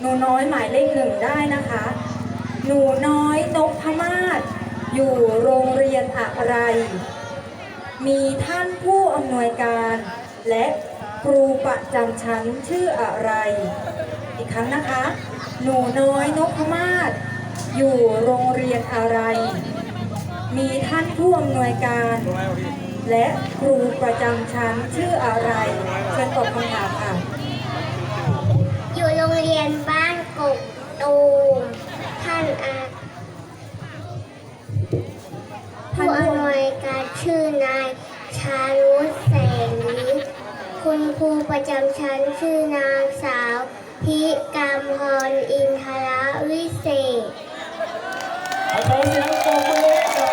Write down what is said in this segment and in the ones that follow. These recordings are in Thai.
หนูน้อยหมายเลขหนึ่งได้นะคะ หนูน้อยนกพมาศอยู่โรงเรียนอะไร มีท่านผู้อำนวยการ และครูประจำชั้นชื่ออะไร อีกครั้งนะคะ หนูน้อยนกพมาศอยู่โรงเรียนอะไร มีท่านผู้อำนวยการ และครูประจำชั้นชื่ออะไร เชิญตอบคำถามค่ะ ยู่โรงเรียนบ้านกกตูมท่านอาผู้อำนวยการชื่อนายชาลุแสงลิคุณครูประจำชั้นชื่อนางสาวพิกามพรอินทระวิเศษเอาขอเสียงปรบมือให้กับ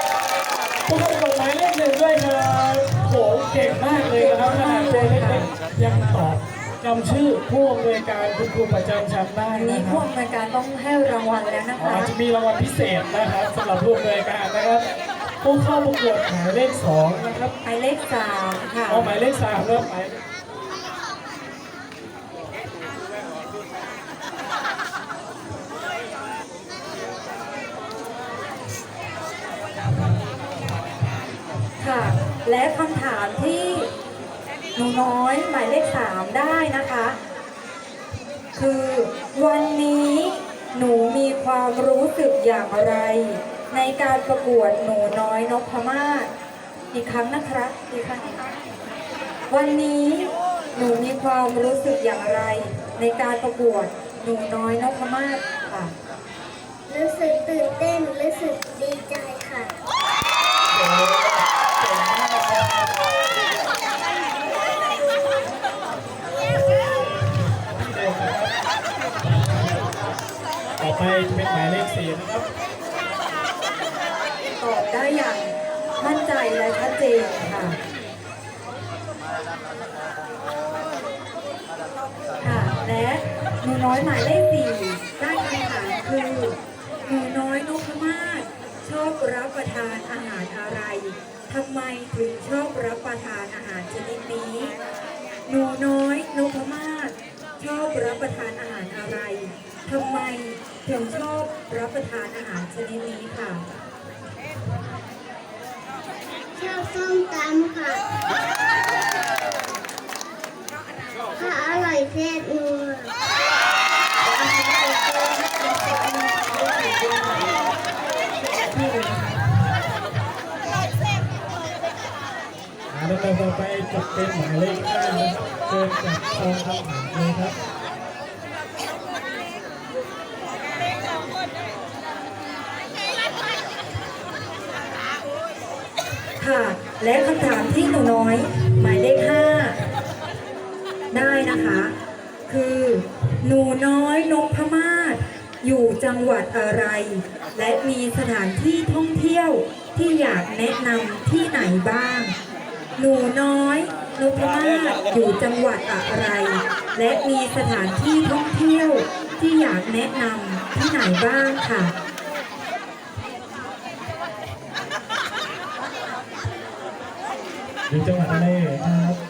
ผู้เข้าประกวดหมายเลขหนึ่งด้วยครับโหเก่งมากเลยนะครับขนาดตัวเล็กๆยังตอบ จำชื่อผู้อำนวยการคุณครูประจำชั้นได้อันนี้นะคผู้รับอำนวยการต้องให้รางวัลแล้วนะอาคะจจะมีรางวัลพิเศษนะครับสำหรับผู้อำนวยการนะครับผู้เข้าประกวดหมายเลขสองนะครับหมายเลขสามค่ะเอาหมายเลขสามเริ่มหมายค่ะ และคำถามที่ หนูน้อยหมายเลขสามได้นะคะ คือวันนี้หนูมีความรู้สึกอย่างไร ในการประกวดหนูน้อยนพมาศอีกครั้งนะครับอีกครั้งนะคะวันนี้หนูมีความรู้สึกอย่างไร ในการประกวดหนูน้อยนพมาศค่ะ รู้สึกตื่นเต้น รู้สึกดีใจค่ะ เก่งมากนะครับ ไปจะเป็นหมายเลขสี่นะครับ ตอบได้อย่างมั่นใจและชัดเจนค่ะ ค่ะ และหนูน้อยหมายเลขสี่ได้คำถามคือหนูน้อยนพมาศชอบรับประทานอาหารอะไรทำไมถึงชอบรับประทานอาหารชนิดนี้ หนูน้อยนพมาศชอบรับประทานอาหารอะไรทำไม ถึงชอบรับประทานอาหารชนิดนี้ค่ะ ชอบส้มตำค่ะค่ะอร่อยแซ่บนัวอ่าแล้วต่อไปจะเป็นหมายเลขห้านะครับเชิญจับซองคำถามเลยครับ ค่ะ และคำถามที่หนูน้อย หมายเลขห้าได้นะคะ คือหนูน้อยนพมาศอยู่จังหวัดอะไร และมีสถานที่ท่องเที่ยวที่อยากแนะนำที่ไหนบ้าง หนูน้อยนพมาศอยู่จังหวัดอะไร และมีสถานที่ท่องเที่ยวที่อยากแนะนำที่ไหนบ้างค่ะ อยู่จังหวัดอะไรเอ่ยครับ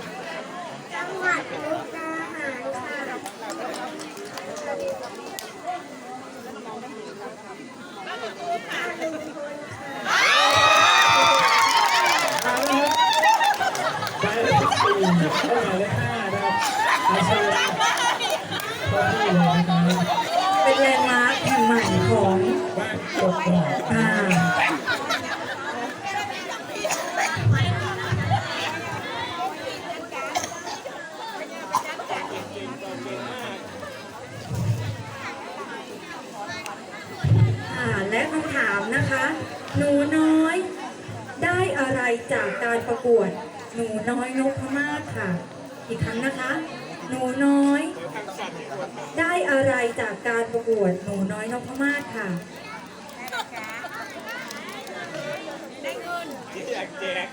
การปวด หนูน้อยนพมาศค่ะ อีกครั้งนะคะ หนูน้อย ได้อะไรจากการประกวดหนูน้อยนพมาศค่ะได้เงินอยากแจก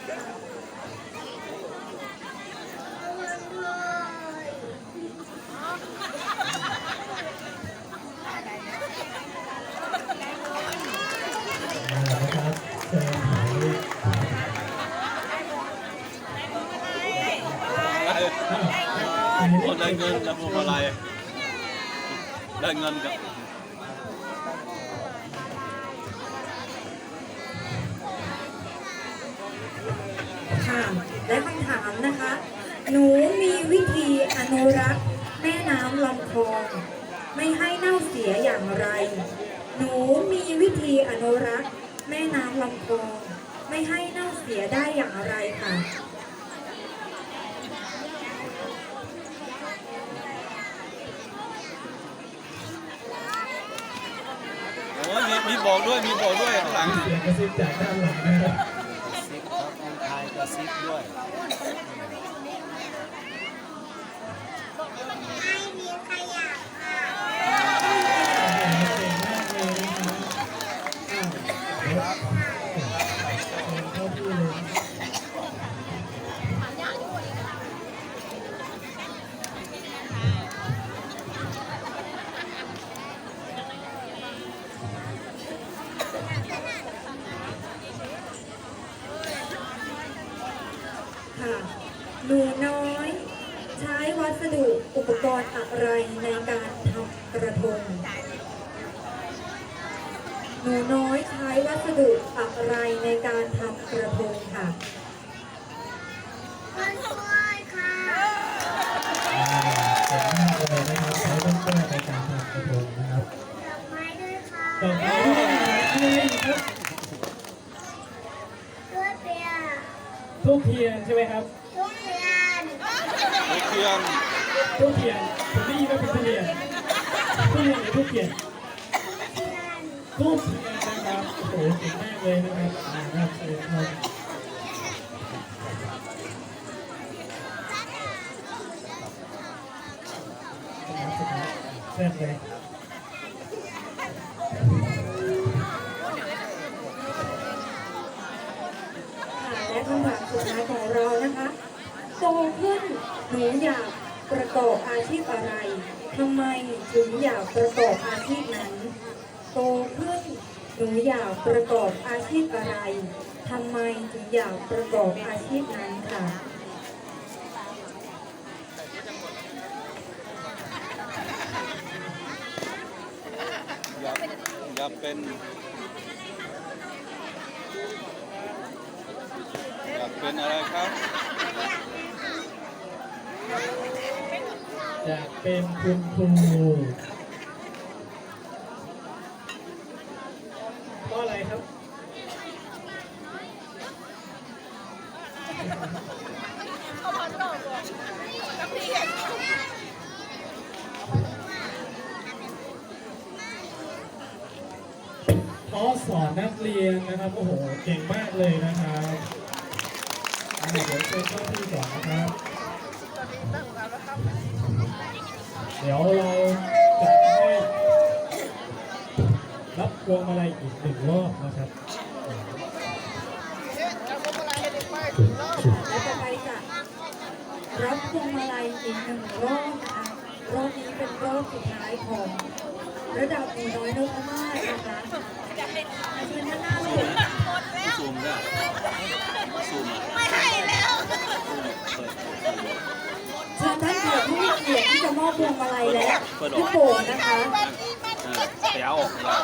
เลคนขได้เงินแล้วพวงมาลัยได้เงินครับค่ะและคำถามนะคะ หนูมีวิธีอนุรักษ์แม่น้ำลำคลองไม่ให้เน่าเสียอย่างไร หนูมีวิธีอนุรักษ์แม่น้ำลำคลองไม่ให้เน่าเสียได้อย่างไรค่ะ โอ้ยมีมี บอกด้วยมีบอกด้วยข้างหลังเสียงกระซิบจากด้านหลังนะครับซิปครับคนไทยกระซิบด้วยให้มีขยะค่ะเก่งมากเลยนะครับ ค่ะหนูน้อย ใช้วัสดุอุปกรณ์อะไรในการทำกระทง หนูน้อยใช้วัสดุอะไรในการทำกระทงค่ะต้นกล้วยค่ะอ่าเก่งมากเลยนะครับใช้ต้นกล้วยในการทำกระทงนะครับดอกไม้ด้วยค่ะ ดอกไม้ด้วยนะครับอะไรอีกครับ ด้วยเปีย ทูบเทียนใช่ไหมครับทุกเรียนทุเทียนทูบเทียนผมได้ยินว่าเป็นทุเรียนทุเรียนหรือทูบเทียนทูบเทียนนะครับโอ้โหเก่งมากเลยนะครับอ่าครับเชิญครับแซ่บเลย โตขึ้นหนูอยากประกอบอาชีพอะไรทำไมถึงอยากประกอบอาชีพนั้นโตขึ้นหนูอยากประกอบอาชีพอะไรทำไมถึงอยากประกอบอาชีพนั้นค่ะอยากอยากเป็นอยากเป็นอะไรครับ อยาก เป็นคุณครูเพราะอะไรครับ เพราะสอนนักเรียนนะครับ โอ้โห เก่งมากเลยนะครับอ่าเดี๋ยวเชิญเข้าที่สอนนะครับ เดี๋ยวเราจะให้รับพวงมาลัยอีกหนึ่งรอบนะครับและต่อไปจะรับพวงมาลัยอีกหนึ่งรอบนะคะรอบนี้เป็นรอบสุดท้ายของระดับหนูน้อยนพมาศนะคะเชิญท่านหน้าเลยซูมได้ซูมไม่ให้แล้ว เชิญท่านเกิดผู้มีเกียรติที่จะมอบพวงมาลัยและลูกโป่งนะคะเดี๋ยวออกยาว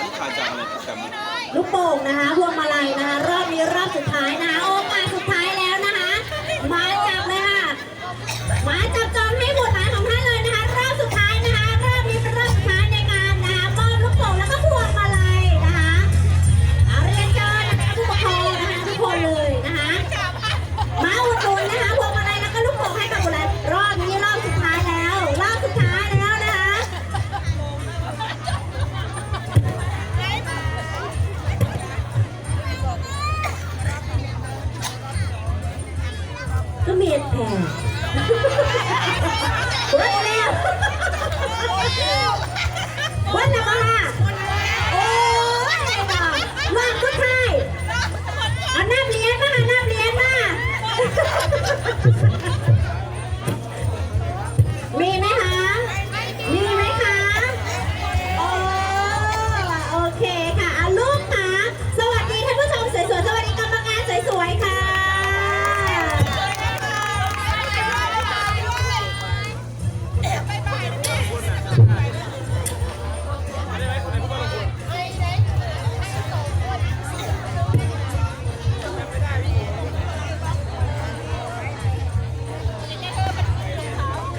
นี่ถ่ายจากอะไรจากแกรมลูกโป่งนะคะพวงมาลัยนะคะรอบนี้รอบสุดท้ายนะคะโอกา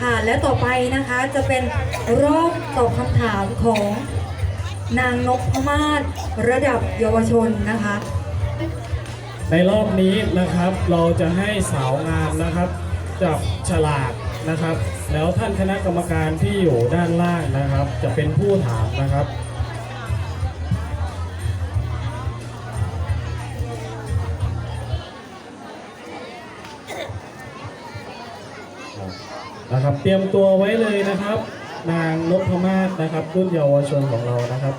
ค่ะ และต่อไปนะคะจะเป็นรอบตอบคำถามของนางนพมาศระดับเยาวชนนะคะ ในรอบนี้นะครับเราจะให้สาวงามนะครับจับฉลากนะครับ แล้วท่านคณะกรรมการที่อยู่ด้านล่างนะครับ จะเป็นผู้ถามนะครับ นะครับ เตรียมตัวไว้เลยนะครับ นางนพมาศนะครับ รุ่นเยาวชนของเรานะครับ